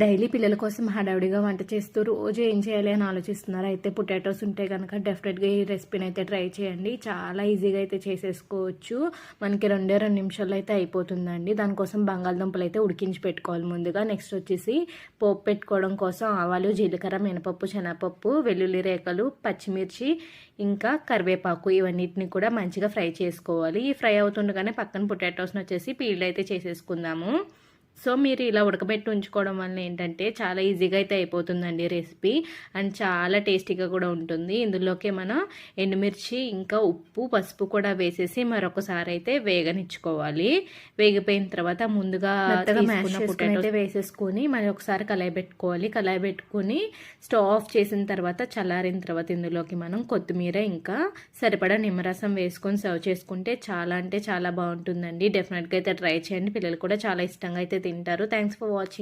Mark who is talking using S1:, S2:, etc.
S1: Daily పిల్లల కోసం హడావిడిగా వంట చేస్తూ రోజు ఏం చేయాలి అని ఆలోచిస్తున్నారు. అయితే పొటాటోస్ ఉంటే కనుక డెఫినెట్గా ఈ రెసిపీని అయితే ట్రై చేయండి. చాలా ఈజీగా అయితే చేసేసుకోవచ్చు. మనకి రెండే రెండు నిమిషాల్లో అయితే అయిపోతుందండి. దానికోసం బంగాళదుంపలు అయితే ఉడికించి పెట్టుకోవాలి ముందుగా. నెక్స్ట్ వచ్చేసి పోపు పెట్టుకోవడం కోసం ఆవాలు జీలకర్ర మినపప్పు శనగపప్పు వెల్లుల్లి రేకలు పచ్చిమిర్చి ఇంకా కరివేపాకు ఇవన్నిటిని కూడా మంచిగా ఫ్రై చేసుకోవాలి. ఈ ఫ్రై అవుతుండగానే పక్కన పొటాటోస్ని వచ్చేసి పీల్ అయితే చేసేసుకుందాము. సో మీరు ఇలా ఉడకబెట్టి ఉంచుకోవడం వల్ల ఏంటంటే చాలా ఈజీగా అయితే అయిపోతుందండి రెసిపీ. అండ్ చాలా టేస్టీగా కూడా ఉంటుంది. ఇందులోకి మనం ఎండుమిర్చి ఇంకా ఉప్పు పసుపు కూడా వేసేసి మరొకసారి అయితే వేగనిచ్చుకోవాలి. వేగిపోయిన తర్వాత ముందుగా అయితే వేసేసుకొని మరి ఒకసారి కలాయి పెట్టుకోవాలి. కలాయి పెట్టుకొని స్టవ్ ఆఫ్ చేసిన తర్వాత చల్లారిన తర్వాత ఇందులోకి మనం కొత్తిమీర ఇంకా సరిపడా నిమ్మరసం వేసుకొని సర్వ్ చేసుకుంటే చాలా అంటే చాలా బాగుంటుందండి. డెఫినెట్గా అయితే ట్రై చేయండి. పిల్లలు కూడా చాలా ఇష్టంగా అయితే తింటారు థ్యాంక్స్ ఫర్ వాచింగ్